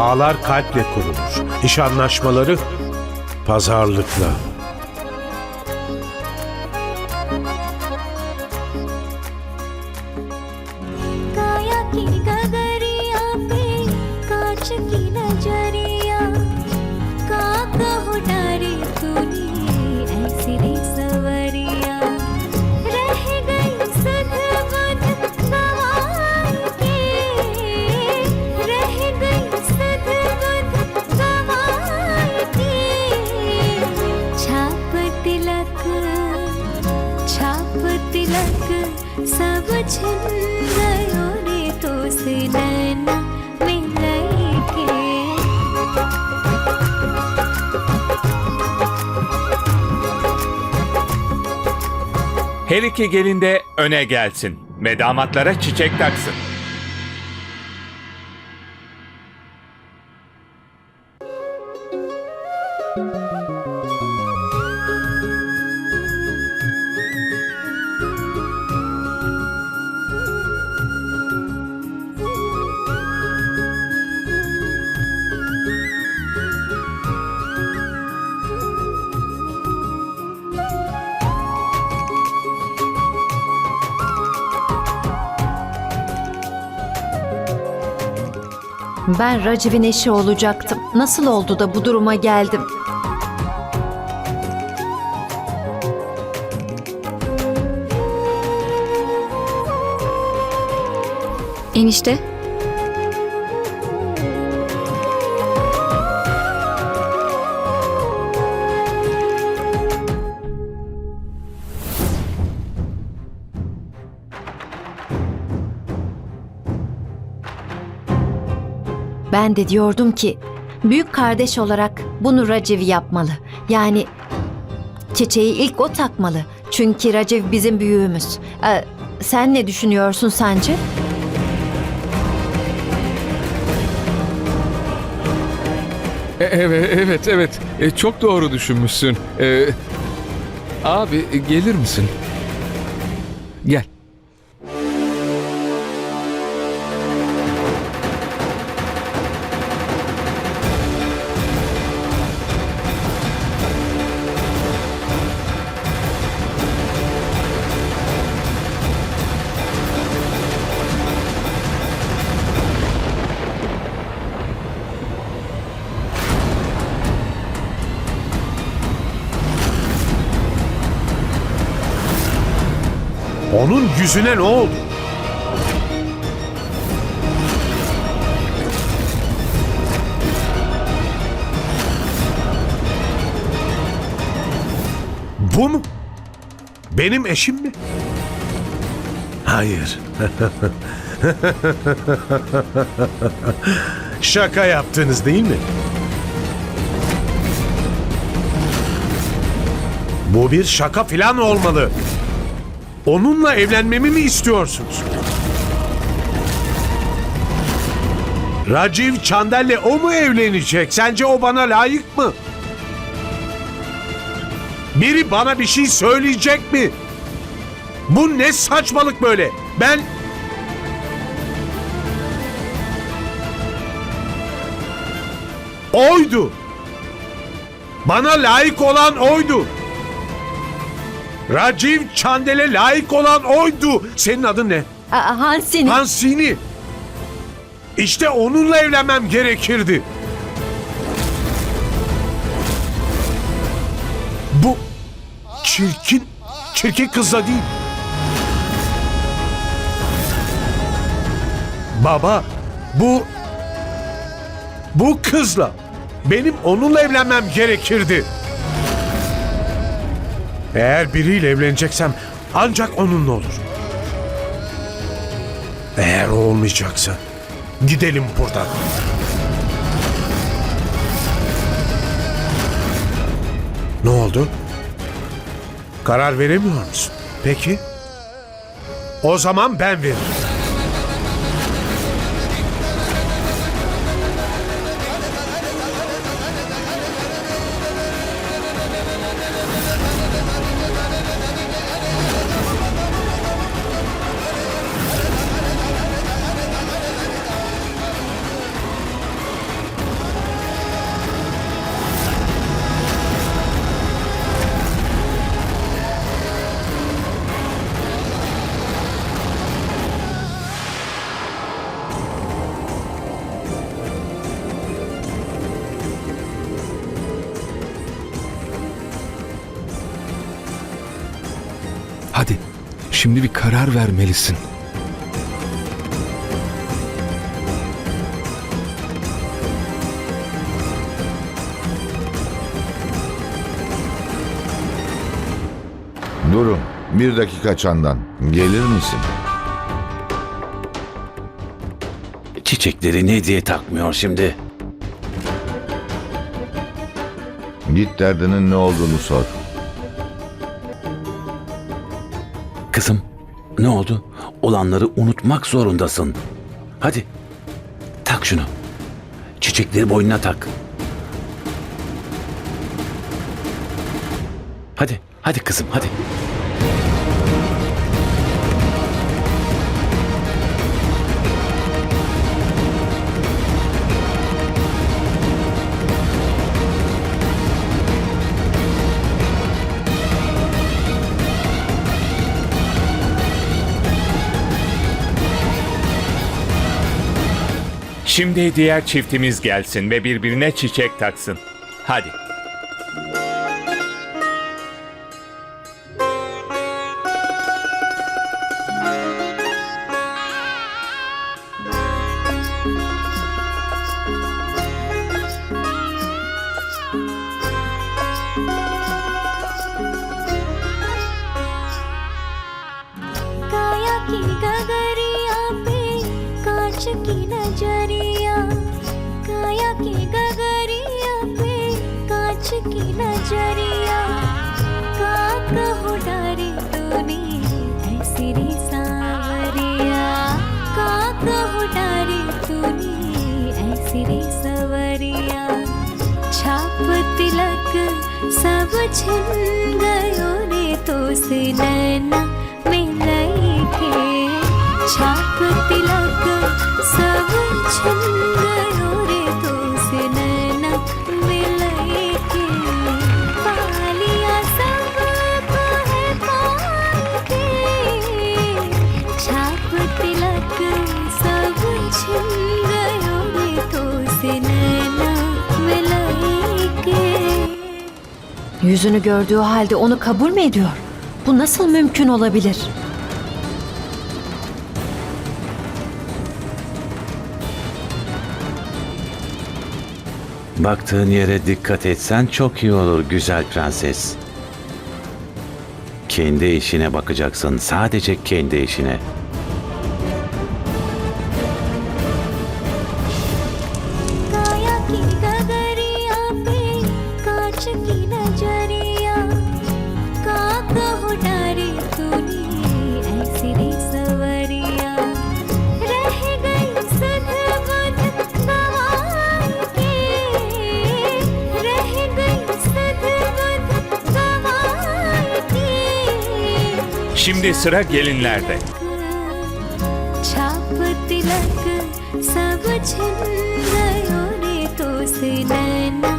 Bağlar kalple kurulur. İş anlaşmaları pazarlıkla. काया सब छिन गयो रे तो से नैना मिलई के Her iki gelin de öne gelsin ve damatlara çiçek taksın. Ben Raciv'in eşi olacaktım. Nasıl oldu da bu duruma geldim? Enişte, Ben de diyordum ki büyük kardeş olarak bunu Raciv yapmalı. Yani çiçeği ilk o takmalı. Çünkü Raciv bizim büyüğümüz. Ee, sen ne düşünüyorsun sence? E- Evet, evet, evet. E, çok doğru düşünmüşsün. E, abi e, gelir misin? Gel. Onun yüzüne ne oldu? Bu mu? Benim eşim mi? Hayır. Şaka yaptınız değil mi? Bu bir şaka filan olmalı. Onunla evlenmemi mi istiyorsunuz? Raciv Çandel'le o mu evlenecek? Sence o bana layık mı? Biri bana bir şey söyleyecek mi? Bu ne saçmalık böyle? Ben... Oydu. Bana layık olan oydu. Raciv Çandel'e layık olan oydu. Senin adın ne? Aa, Hansini. Hansini. İşte onunla evlenmem gerekirdi. Bu çirkin, çirkin kızla değil. Baba, bu bu kızla benim onunla evlenmem gerekirdi. Eğer biriyle evleneceksem ancak onunla olur. Eğer olmayacaksa gidelim buradan. Ne oldu? Karar veremiyor musun? Peki. O zaman ben veririm. Şimdi bir karar vermelisin. Durun. Bir dakika Çandan. Gelir misin? Çiçekleri ne diye takmıyor şimdi? Git derdinin ne olduğunu sor. Kızım, ne oldu? Olanları unutmak zorundasın. Hadi, tak şunu. Çiçekleri boynuna tak. Hadi, hadi kızım, hadi. Şimdi diğer çiftimiz gelsin ve birbirine çiçek taksın. Hadi. नजरिया का कहो डारे तूने ऐसी रे सावरिया। का कहो डारे तूने ऐसी रे सवरिया। छाप तिलक सब छिन गयो रे तो से नैना Yüzünü gördüğü halde onu kabul mü ediyor? Bu nasıl mümkün olabilir? Baktığın yere dikkat etsen çok iyi olur güzel prenses. Kendi işine bakacaksın, sadece kendi işine. Şimdi sıra gelinlerde. छाप तिलक सब छिन गयो रे तो से नैना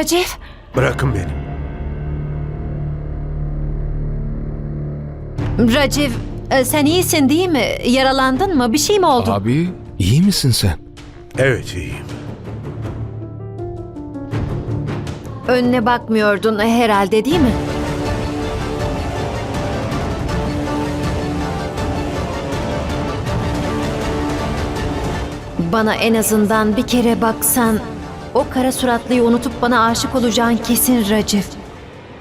Racif, Bırakın beni. Racif e, sen iyisin değil mi? Yaralandın mı? Bir şey mi oldu? Abi iyi misin sen? Evet iyiyim. Önüne bakmıyordun herhalde değil mi? Bana en azından bir kere baksan o kara suratlıyı unutup bana aşık olacağın kesin Racif.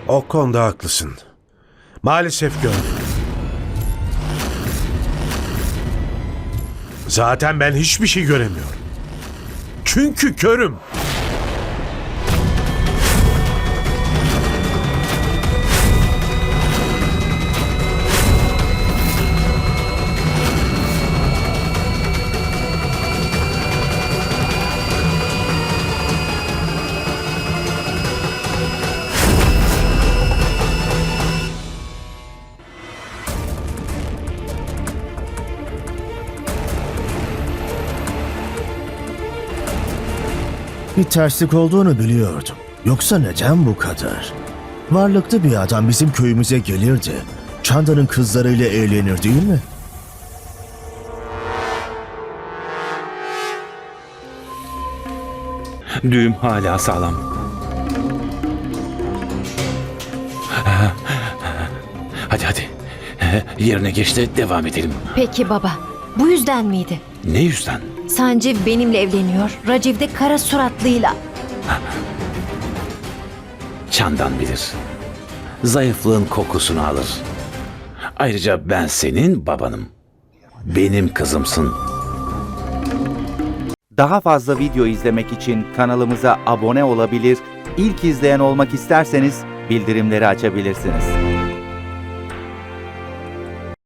O konuda haklısın. Maalesef gördüm. Zaten ben hiçbir şey göremiyorum. Çünkü körüm. Bir terslik olduğunu biliyordum. Yoksa neden bu kadar? Varlıklı bir adam bizim köyümüze gelirdi. Çanda'nın kızlarıyla eğlenir değil mi? Düğüm hala sağlam. Hadi hadi. Yerine geç de devam edelim. Peki baba, bu yüzden miydi? Ne yüzden? Sanciv benimle evleniyor, Raciv de kara suratlıyla. Çandan bilir. Zayıflığın kokusunu alır. Ayrıca ben senin babanım. Benim kızımsın. Daha fazla video izlemek için kanalımıza abone olabilir, ilk izleyen olmak isterseniz bildirimleri açabilirsiniz.